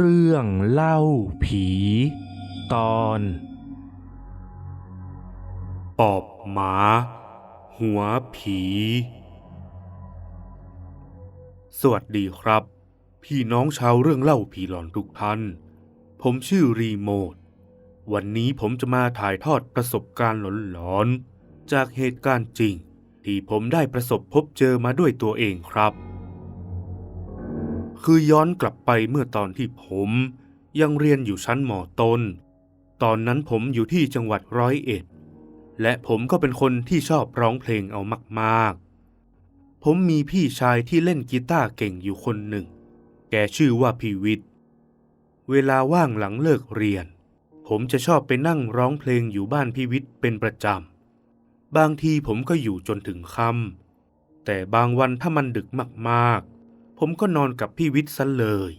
เรื่องเล่าผี ตอน ปอบหมา หัวผี สวัสดีครับ พี่น้องชาวเรื่องเล่าผีหลอนทุกท่าน ผมชื่อรีโมท วันนี้ผมจะมาถ่ายทอดประสบการณ์หลอนๆจากเหตุการณ์จริง ที่ผมได้ประสบพบเจอมาด้วยตัวเองครับ คือย้อนกลับไปเมื่อตอนที่ผมยังเรียนอยู่ชั้นหมอต้นตอนนั้นผมอยู่ที่จังหวัดร้อยเอ็ด และผมก็เป็นคนที่ชอบร้องเพลงเอามาก ๆ ผมมีพี่ชายที่เล่นกีตาร์เก่งอยู่คนหนึ่ง แกชื่อว่าพีวิทย์เวลาว่างหลังเลิกเรียน ผมจะชอบไปนั่งร้องเพลงอยู่บ้านพีวิทย์เป็นประจำ บางทีผมก็อยู่จนถึงค่ำแต่บางวันถ้ามันดึกมากๆ ผมก็นอนกับพี่วิทย์ซะเลย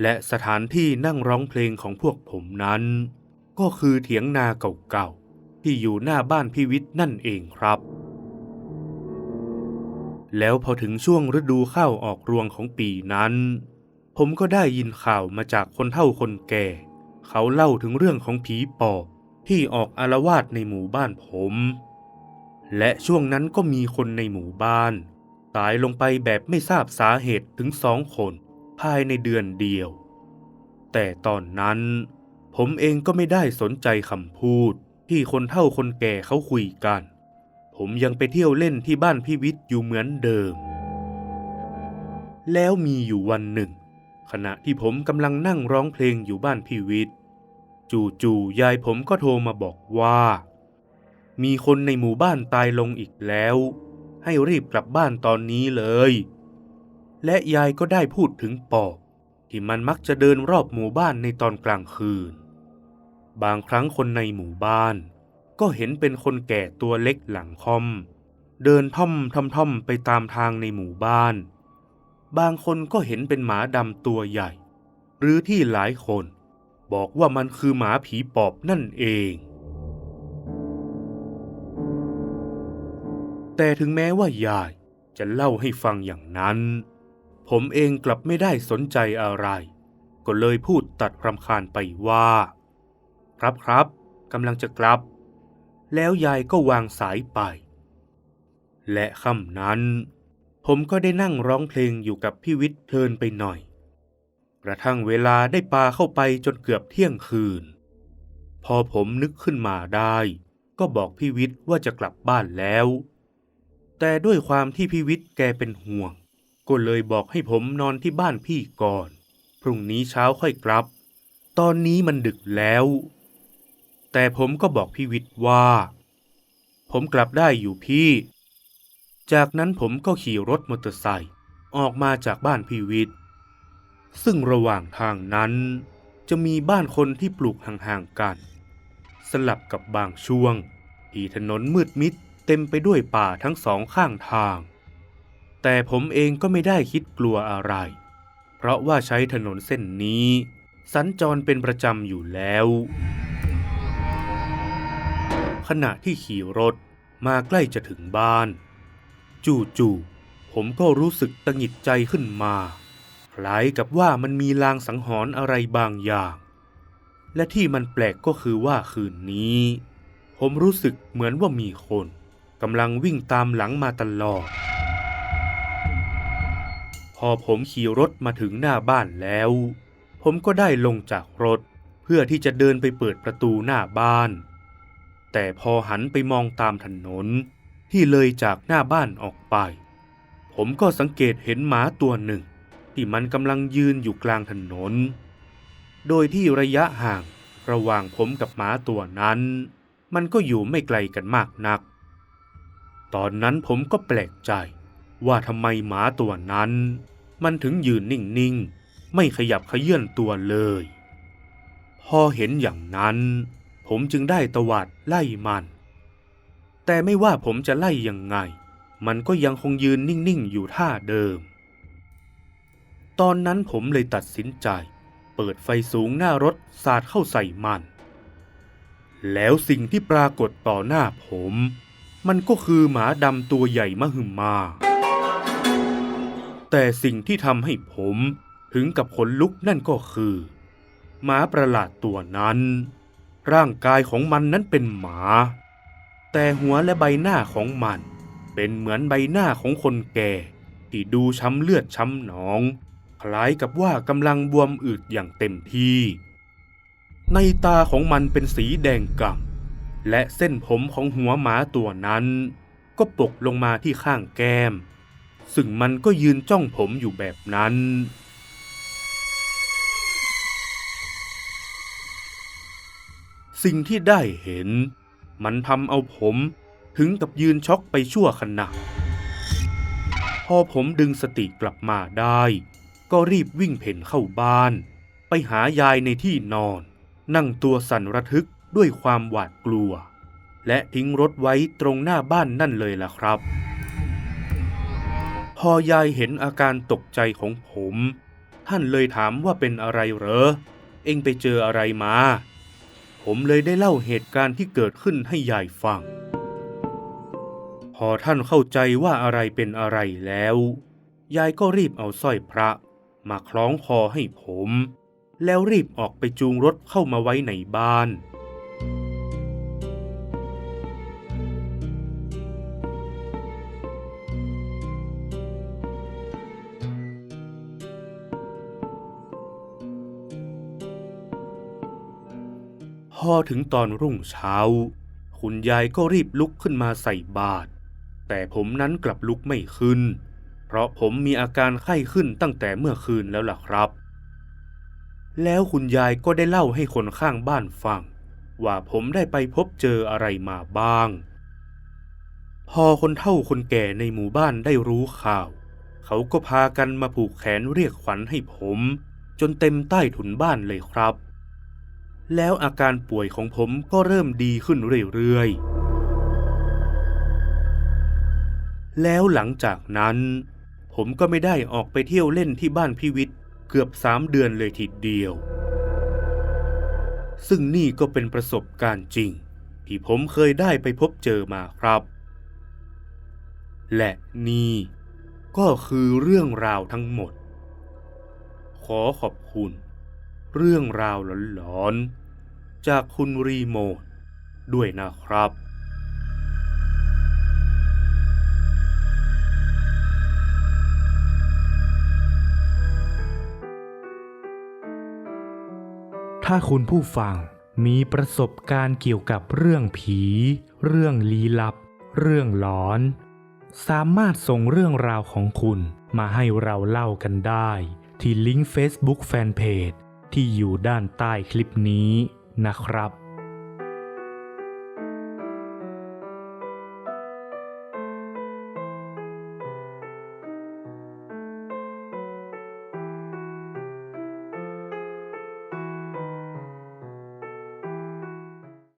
และสถานที่นั่งร้องเพลงของพวกผมนั้น ก็คือเถียงนาเก่าๆ ที่อยู่หน้าบ้านพี่วิทย์นั่นเองครับ แล้วพอถึงช่วงฤดูข้าวออกรวงของปีนั้น ผมก็ได้ยินข่าวมาจากคนเฒ่าคนแก่ เขาเล่าถึงเรื่องของผีปอบที่ออกอารวาสในหมู่บ้านผม และช่วงนั้นก็มีคนในหมู่บ้าน ตายลงไปแบบไม่ทราบสาเหตุถึงสองคนภายในเดือนเดียว แต่ตอนนั้น ผมเองก็ไม่ได้สนใจคำพูดที่คนเฒ่าคนแก่เขาคุยกัน ผมยังไปเที่ยวเล่นที่บ้านพี่วิทย์อยู่เหมือนเดิม แล้วมีอยู่วันหนึ่ง ขณะที่ผมกำลังนั่งร้องเพลงอยู่บ้านพี่วิทย์จู่ๆยายผมก็โทรมาบอกว่า มีคนในหมู่บ้านตายลงอีกแล้ว ให้รีบกลับบ้านตอนนี้เลย และยายก็ได้พูดถึงปอบ ที่มันมักจะเดินรอบหมู่บ้านในตอนกลางคืน บางครั้งคนในหมู่บ้าน ก็เห็นเป็นคนแก่ตัวเล็กหลังคอม เดินท่อมท่อมท่อมไปตามทางในหมู่บ้าน บางคนก็เห็นเป็นหมาดำตัวใหญ่ หรือที่หลายคน บอกว่ามันคือหมาผีปอบนั่นเอง แต่ถึงแม้ว่ายายจะเล่าให้ฟังอย่างนั้น ผมเองกลับไม่ได้สนใจอะไร ก็เลยพูดตัดรำคาญไปว่า ครับครับกำลังจะกลับ แล้วยายก็วางสายไป และค่ำนั้น ผมก็ได้นั่งร้องเพลงอยู่กับพี่วิทย์เพลินไปหน่อย กระทั่งเวลาได้ปาเข้าไปจนเกือบเที่ยงคืน พอผมนึกขึ้นมาได้ ก็บอกพี่วิทย์ว่าจะกลับบ้านแล้ว แต่ด้วยความที่พี่วิทย์แกเป็นห่วง ก็เลยบอกให้ผมนอนที่บ้านพี่ก่อน พรุ่งนี้เช้าค่อยกลับ ตอนนี้มันดึกแล้ว แต่ผมก็บอกพี่วิทย์ว่า ผมกลับได้อยู่พี่ จากนั้นผมก็ขี่รถมอเตอร์ไซค์ออกมาจากบ้านพี่วิทย์ซึ่งระหว่างทางนั้น จะมีบ้านคนที่ปลูกห่างๆกัน สลับกับบางช่วงที่ถนนมืดมิด เต็มไปด้วยป่าทั้งสองข้างทาง แต่ผมเองก็ไม่ได้คิดกลัวอะไร เพราะว่าใช้ถนนเส้นนี้ สัญจรเป็นประจำอยู่แล้ว ขณะที่ขี่รถมาใกล้จะถึงบ้าน จู่ๆผมก็รู้สึกตะหงิดใจขึ้นมาคล้ายกับว่ามันมีลางสังหรณ์อะไรบางอย่าง และที่มันแปลกก็คือว่าคืนนี้ ผมรู้สึกเหมือนว่ามีคน กำลังวิ่งตามหลังมาตลอด พอผมขี่รถมาถึงหน้าบ้านแล้ว ผมก็ได้ลงจากรถเพื่อที่จะเดินไปเปิดประตูหน้าบ้าน แต่พอหันไปมองตามถนนที่เลยจากหน้าบ้านออกไป ผมก็สังเกตเห็นหมาตัวหนึ่ง ที่มันกำลังยืนอยู่กลางถนน โดยที่ระยะห่างระหว่างผมกับหมาตัวนั้น มันก็อยู่ไม่ไกลกันมากนัก ตอนนั้นผมก็แปลกใจ ว่าทำไมหมาตัวนั้น มันถึงยืนนิ่งๆ ไม่ขยับขยื่นตัวเลย พอเห็นอย่างนั้น ผมจึงได้ตวาดไล่มัน แต่ไม่ว่าผมจะไล่ยังไง มันก็ยังคงยืนนิ่งๆ อยู่ท่าเดิม ตอนนั้นผมเลยตัดสินใจ เปิดไฟสูงหน้ารถสาดเข้าใส่มัน แล้วสิ่งที่ปรากฏต่อหน้าผม มันก็คือหมาดำตัวใหญ่มหึมา แต่สิ่งที่ทำให้ผมถึงกับขนลุกนั่นก็คือ หมาประหลาดตัวนั้น ร่างกายของมันนั้นเป็นหมา แต่หัวและใบหน้าของมัน เป็นเหมือนใบหน้าของคนแก่ ที่ดูช้ำเลือดช้ำหนอง คล้ายกับว่ากำลังบวมอืดอย่างเต็มที่ ในตาของมันเป็นสีแดงก่ำ และเส้นผมของหัวหมาตัวนั้น ก็ปกลงมาที่ข้างแก้ม ซึ่งมันก็ยืนจ้องผมอยู่แบบนั้น สิ่งที่ได้เห็น มันทำเอาผมถึงกับยืนช็อกไปชั่วขณะ พอผมดึงสติกลับมาได้ ก็รีบวิ่งเพ่นเข้าบ้าน ไปหายายในที่นอน นั่งตัวสั่นระทึก ด้วยความหวาดกลัว และทิ้งรถไว้ตรงหน้าบ้านนั่นเลยล่ะครับ พอยายเห็นอาการตกใจของผม ท่านเลยถามว่าเป็นอะไรเหรอ เอ็งไปเจออะไรมา ผมเลยได้เล่าเหตุการณ์ที่เกิดขึ้นให้ยายฟัง พอท่านเข้าใจว่าอะไรเป็นอะไรแล้ว ยายก็รีบเอาสร้อยพระมาคล้องคอให้ผม แล้วรีบออกไปจูงรถเข้ามาไว้ในบ้าน พอถึงตอนรุ่งเช้า คุณยายก็รีบลุกขึ้นมาใส่บาตรแต่ผมนั้นกลับลุกไม่ขึ้น เพราะผมมีอาการไข้ขึ้นตั้งแต่เมื่อคืนแล้วล่ะครับ แล้วคุณยายก็ได้เล่าให้คนข้างบ้านฟัง ว่าผมได้ไปพบเจออะไรมาบ้าง พอคนเฒ่าคนแก่ในหมู่บ้านได้รู้ข่าว เขาก็พากันมาผูกแขนเรียกขวัญให้ผม จนเต็มใต้ถุนบ้านเลยครับ แล้วอาการป่วยของผมก็เริ่มดีขึ้นเรื่อยๆ แล้วหลังจากนั้น ผมก็ไม่ได้ออกไปเที่ยวเล่นที่บ้านพิวิทย์เกือบสามเดือนเลยทีเดียว ซึ่งนี่ก็เป็นประสบการณ์จริง ที่ผมเคยได้ไปพบเจอมาครับ และนี่ก็คือเรื่องราวทั้งหมด ขอขอบคุณ เรื่องราวหลอนๆ จากคุณรีโมทด้วยนะครับถ้าคุณผู้ฟังมีประสบการณ์เกี่ยวกับเรื่องผี เรื่องลี้ลับ เรื่องหลอน สามารถส่งเรื่องราวของคุณมาให้เราเล่ากันได้ ที่ลิงก์ Facebook Fanpage ที่อยู่ด้านใต้คลิปนี้นะครับ